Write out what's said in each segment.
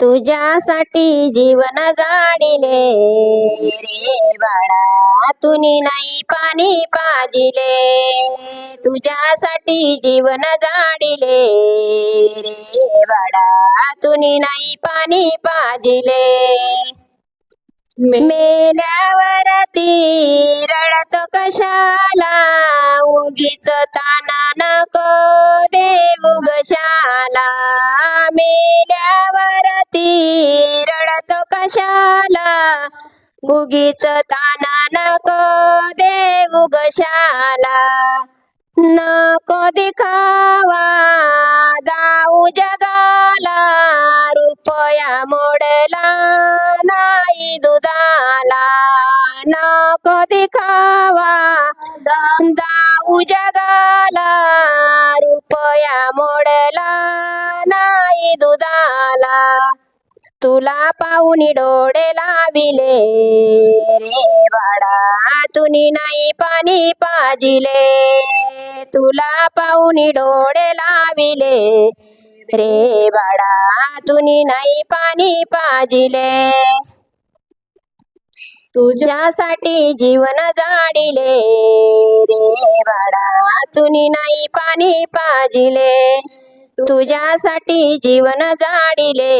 तुझ्यासाठी जीवन जाडिले रे बाळा. तुनी नाही पाणी पाजिले. तुझ्यासाठी जीवन जाडिले रे बाळा. तुनी नाही पाणी पाजिले. मेल्यावरती रडतो कशाला? उगीच ताना नको देऊ. उगीच ताना नको देऊ गशाला नको दिखावा दाऊ जगाला. रुपया मोडला नाही दुधाला. नको दिखावा दाऊ जगाला. रुपया मोडला नाही दुधाला. तुला पाहुणी डोळे लाविले रे बाळा. तुनी नाही पाणी पाजिले. तुला पाहुणी डोळे लाविले रे बाळा. तुनी नाही पाणी पाजिले. तुझ्यासाठी जीवन जाडिले रे बाळा. तुनी नाही पाणी पाजिले. तुझ्यासाठी जीवन जाडिले.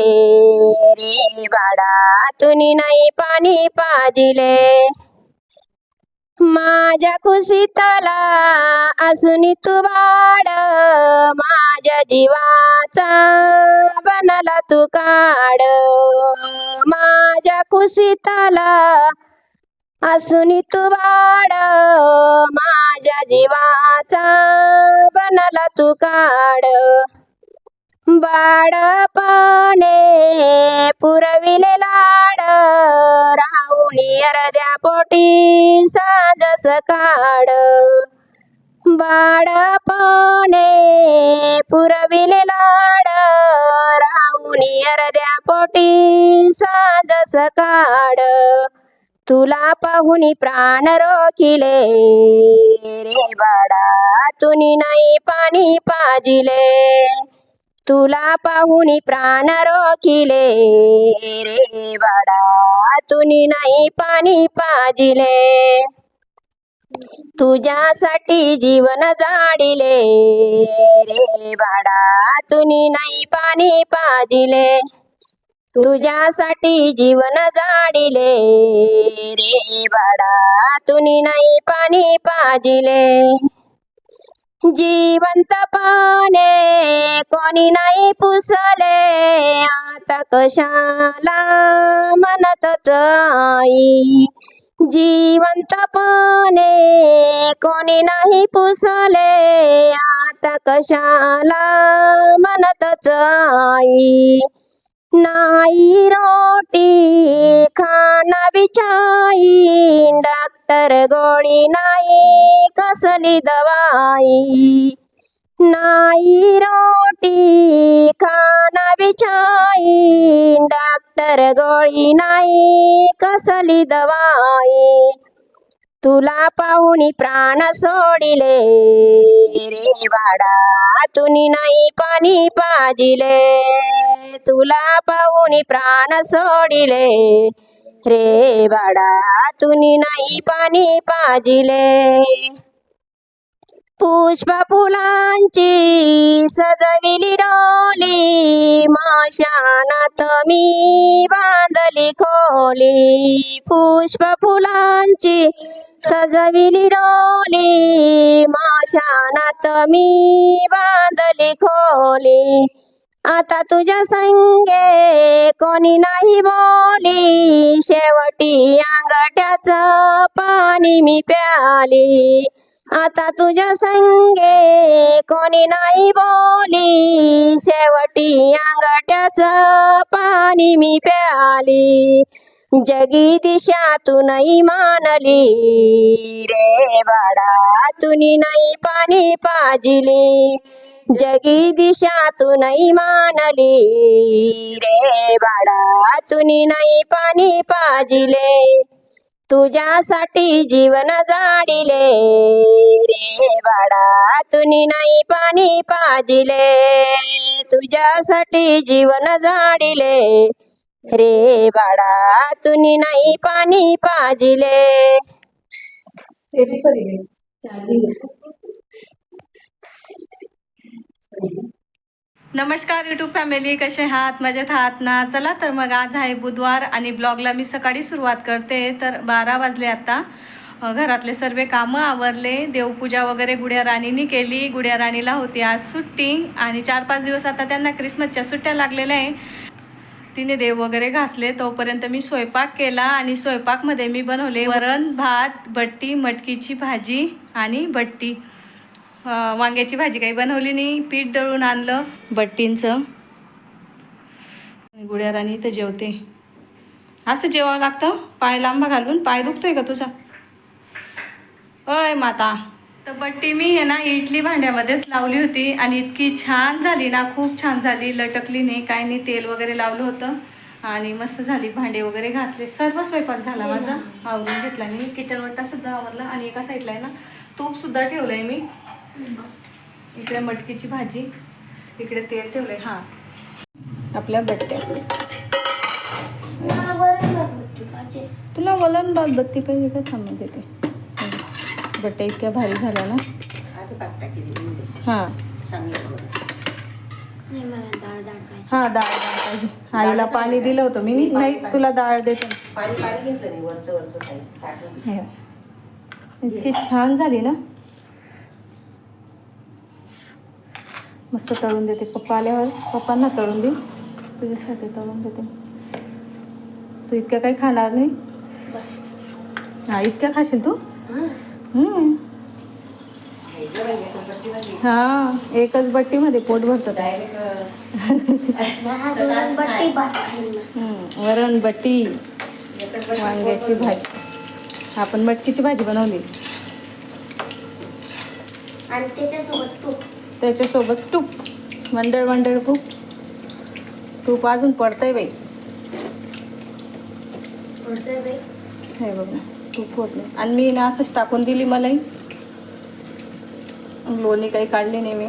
रे बाडा तुनी नाही पाणी पाजिले. माझ्या खुशीतला असुनी तू बाड माझ्या जीवाचा बनला तू काड माझ्या खुशीतला असुनी तू बाड माझ्या जीवाचा बनला तू काढ बाळपणे पुरविले लाड. राहुणी अर्ध्या पोटी साजस काड. बाळपणे पुरविले लाड. राहुणी अर्ध्या पोटी साजस काड. तुला पाहुनी प्राण रोखिले. रे बाळा तुनी नाही पाणी पाजिले. तुला पाहुनी प्राण रोखिले. रे बाडा तुनी नाही पाणी पाजिले. तुझ्यासाठी जीवन जाडिले. रे बाडा तुनी नाही पाणी पाजिले. तुझ्यासाठी जीवन जाडिले. रे बाडा तुनी नाही पाणी पाजिले. जिवंतपणे कोणी नाही पुसले. आता कशाला म्हणतच आई? जिवंतपणे कोणी नाही पुसले. आता कशाला म्हणतच आई? नाही रोटी खाना बिछाई डॉक्टर गोळी नाही कसली दवाई. नाही रोटी खाना बिछाई डॉक्टर गोळी नाही कसली दवाई. तुला पाहुणी प्राण सोडिले रे वाडा तुनी नाही पाणी पाजिले. तुला पाहुणी प्राण सोडिले. रे बाडा तुनी नाही पाणी पाजिले. पुष्प फुलांची सजविली डोली माशानात मी बांधली खोली. पुष्प फुलांची सजविली डोली माशानात मी बांधली खोली. आता तुझ्या संगे कोणी नाही बोली. शेवटी अंगठ्याचं पाणी मी प्याली. आता तुझ्या संगे कोणी नाही बोली. शेवटी अंगठ्याचं पाणी मी प्याली. जगी दिशा तू नाही मानली. रे बाडा तुनी नाही पाणी पाजिली. जगी दिशा तू नाही मानली रे बाळा तुनी नाही पाणी पाजिले. तुझ्यासाठी जीवन जाडिले रे बाळा तुनी नाही पाणी पाजिले. तुझ्यासाठी जीवन जाडिले रे बाळा तुनी नाही पाणी पाजिले. नमस्कार यूट्यूब फॅमिली कसे आहात? मजेत आहात ना? चला तर मग आज आहे बुधवार आणि ब्लॉगला मी सकाळी सुरुवात करते. तर बारा वाजले आता. घरातले सर्व कामं आवरले. देवपूजा वगैरे गुड्या राणीनी केली. गुड्या राणीला होती आज सुट्टी आणि चार पाच दिवस आता त्यांना क्रिसमसच्या सुट्ट्या लागलेल्या आहे. तिने देव वगैरे घासले. तोपर्यंत मी स्वयंपाक केला आणि स्वयंपाकमध्ये मी बनवले वरण भात बट्टी मटकीची भाजी आणि बट्टी. वांग्याची भाजी काही बनवली नाही पीठ दळून आणलं बट्टींचं. गुड्या राणी इथं जेवते. असं जेवावं लागतं? पाय लांबा घालून. पाय दुखतोय का तुझा? अय माता. तर बट्टी मी आहे ना इडली भांड्यामध्येच लावली होती आणि इतकी छान झाली ना खूप छान झाली. लटकली नाही काय नाही तेल वगैरे लावलं होतं. आणि मस्त झाली. भांडे वगैरे घासले. सर्व स्वयंपाक झाला माझा. आवरून घेतला मी. किचन वट्टा सुद्धा आवरला. आणि एका साईडला आहे ना तूप सुद्धा ठेवलंय मी. इकडे मटकीची भाजी इकडे तेल ठेवलंय हा. आपल्या बट्ट्या तुला वलन बाद बत्ती पाहिजे का? थांबून देते. बट्ट्या इतक्या भारी झाल्या ना? हां. हां डाळ डाळ पाहिजे. आईला पाणी दिलं होतं मी नाही तुला डाळ देते. हे. इतकी छान झाली ना? मस्त तळून देते. पप्पा आल्यावर पप्पांना तळून दे तुझ्यासाठी तळून देते. तू इतक्या काही खाणार नाही. हा इतक्या खाशील तू. हा. एकच बट्टीमध्ये पोट भरतं. हम्म, वरण बट्टी वांग्याची भाजी. आपण मटकीची भाजी बनवली. आणि त्याच्यासोबत तूप. त्याच्यासोबत तूप. मंडळ मंडळ खूप. तूप अजून पडतंय बाई. हे बघ तूप होत नाही. आणि मी ना असंच टाकून दिली मलाही लोणी काही काढली नाही मी.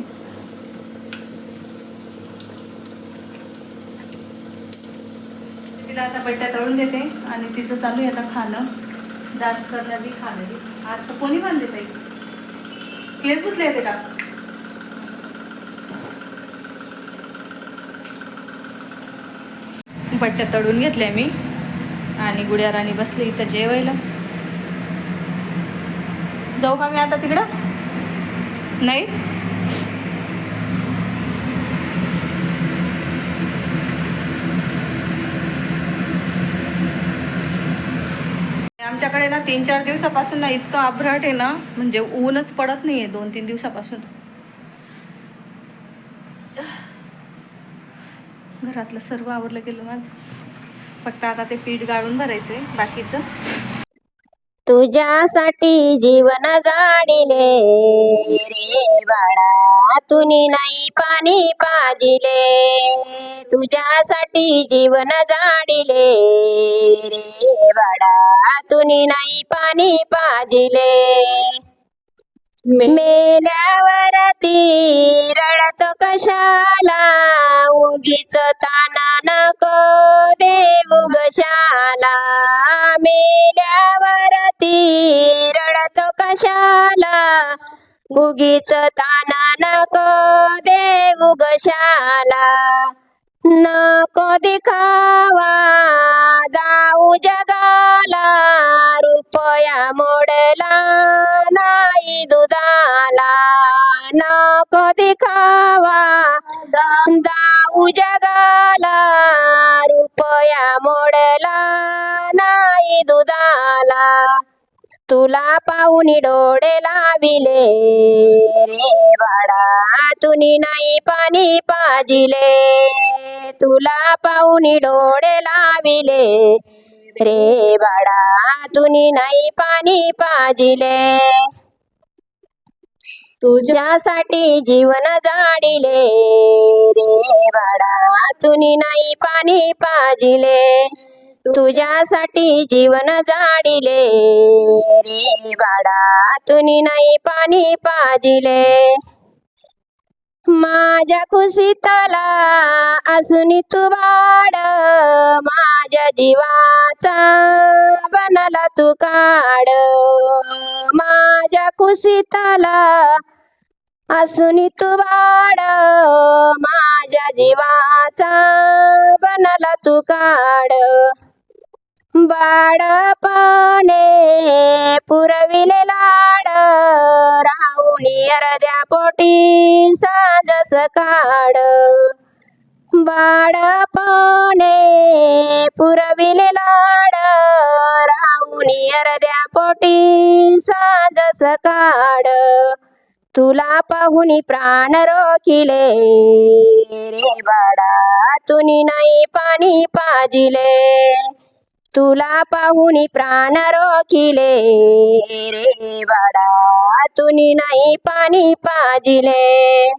तिला आता बट्ट्या तळून देते आणि तिचं चालू आहे आता खाणं. डान्स करण्या बी खाणं आज तर कोणी बांधले ताई केस गुतले येते का? बट्ट्या तळून घेतल्या मी. आणि गुड्या राणी बसली इथं जेवायला. जाऊ का मी आता तिकडं? नाही? आमच्याकडे ना तीन चार दिवसापासून ना इतकं आभ्राट आहे ना म्हणजे ऊनच पडत नाही आहे दोन तीन दिवसापासून. घरातलं सर्व आवरलं गेलं माझं. फक्त आता ते पीठ गाळून भरायचं आहे बाकीचं. तुझ्यासाठी जीवन जाडिले रे बाळा. तुनी नाही पाणी पाजिले. तुझ्यासाठी जीवन जाडिले रे बाळा. तुनी नाही पाणी पाजिले. मेल्यावरती रडतो कशाला? उगीच ताना नको देऊ गशाला मेल्यावरती रडतो कशाला? उगीच ताना नको देऊ गशाला नको दिखावा दाऊ जगा दिखावा दाऊ जगाला रुपया मोडला नाही दुधाला. तुला पाहुणी डोळे लाविले रे बाळा. तुनी नाही पाणी पाजिले. तुला पाहुणी डोळे लाविले रे बाळा. तुनी नाही पाणी पाजिले. तुझ्यासाठी जीवन जाडिले रे बाळा. तुनी नाही पाणी पाजिले. तुझ्यासाठी जीवन जाडिले रे बाळा. तुनी नाही पाणी पाजिले. माझ्या खुशीतला असुनी तू बाड माझ्या जीवाचा बनला तू काड माझ्या खुशीतला असुनी तू बाड माझ्या जीवाचा बनला तू काड बाळपणे पुरविले लाड राहुणी अर्ध्या पोटी साजस काड. बाळपणे पुरविले लाड राहुणी अर्ध्या पोटी साजस काड. तुला पाहुनी प्राण रोखिले रे बाडा तुनी नाही पाणी पाजिले. तुला पाहुनी प्राण रोखिले. रे बाडा तुनी नाही पाणी पाजिले.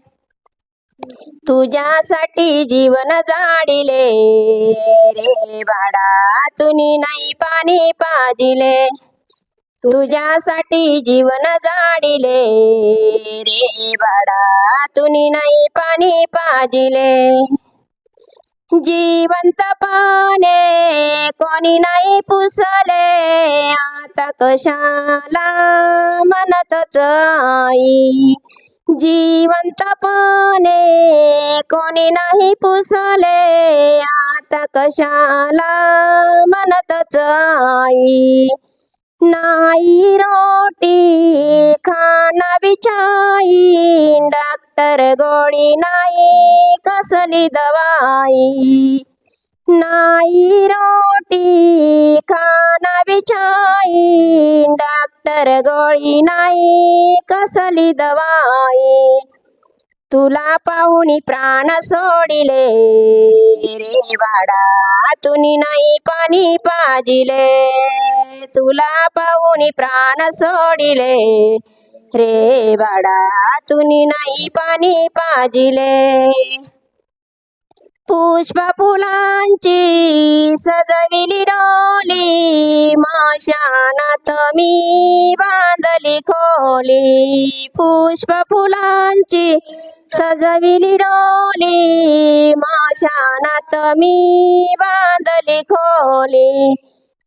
तुझ्यासाठी जीवन जाडिले. रे बाडा तुनी नाही पाणी पाजिले. तुझ्यासाठी जीवन जाडिले. रे बाडा तुनी नाही पाणी पाजिले. जिवंतपणे कोणी नाही पुसले. आता कशाला म्हणतच आई जिवंतपणे कोणी नाही पुसले. आता कशाला म्हणतच आई नाही रोटी खाना बिचाई डॉक्टर गोळी नाही कसली दवाई? नाही रोटी खाना बिचाई डॉक्टर गोळी नाही कसली दवाई? तुला पाहुनी प्राण सोडिले रे वाडा तुनी नाही पाणी पाजिले. तुला पाहुनी प्राण सोडिले रे वाडा तुनी नाही पाणी पाजिले. पुष्प फुलांची सजविली डोली. माशानात मी बांधली खोली. पुष्प फुलांची सजविली डोली माशानात मी बांधली खोली.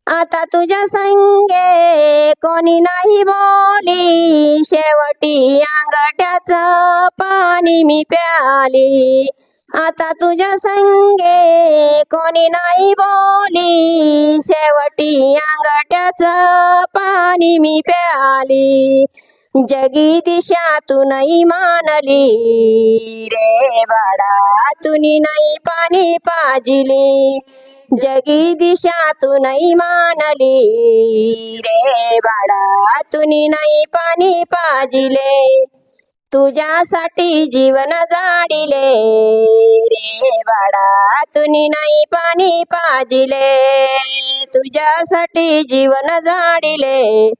आता तुझ्या संगे कोणी नाही बोली. शेवटी अंगठ्याचं पाणी मी प्याली. आता तुझ्या संगे कोणी नाही बोली. शेवटी अंगठ्याचं पाणी मी प्याली. जगी दिशा तू नाही मानली रे बाळा तुनी नाही पाणी पाजिली. जगी दिशा तू नाही मानली रे बाळा तुनी नाही पाणी पाजिले. तुझ्यासाठी जीवन जाडिले रे बाळा तुनी नाही पाणी पाजिले. तुझ्यासाठी जीवन जाडिले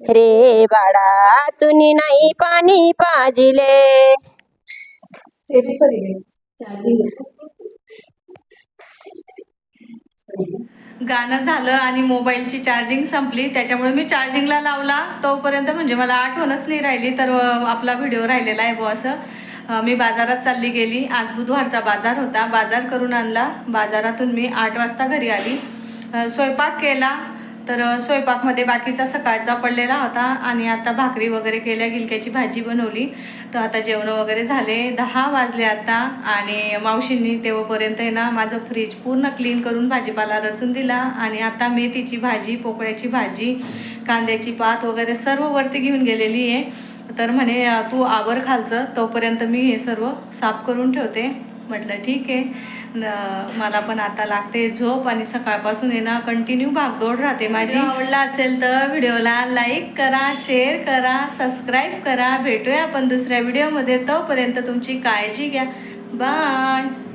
रे बाळा तुनी नाही पाणी पाजिले. गाणं झालं आणि मोबाईलची चार्जिंग संपली. त्याच्यामुळे मी चार्जिंगला लावला. तोपर्यंत म्हणजे मला आठवणच नाही राहिली तर आपला व्हिडिओ राहिलेला आहे बुवा असं. मी बाजारात चालली गेली. आज बुधवारचा बाजार होता. बाजार करून आणला. बाजारातून मी आठ वाजता घरी आली. स्वयंपाक केला. तर स्वयंपाकमध्ये बाकीचा सकाळचा पडलेला होता आणि आता भाकरी वगैरे केल्या गिलक्याची भाजी बनवली. तर आता जेवण वगैरे झाले दहा वाजले आता आणि मावशींनी तेव्हापर्यंत आहे ना माझं फ्रीज पूर्ण क्लीन करून भाजीपाला रचून दिला आणि आता मेथीची भाजी पोकळ्याची भाजी कांद्याची पात वगैरे सर्व वरती घेऊन गेलेली आहे. तर म्हणे तू आवर खालचं तोपर्यंत मी हे सर्व साफ करून ठेवते. म्हटलं ठीक आहे. न- मला पण आता लागते झोप आणि सकाळपासून आहे ना कंटिन्यू भागदौड राहते माझी. आवडला असेल तर व्हिडिओला लाईक करा शेअर करा सबस्क्राईब करा. भेटूया आपण दुसऱ्या व्हिडिओमध्ये तोपर्यंत तुमची काळजी घ्या. बाय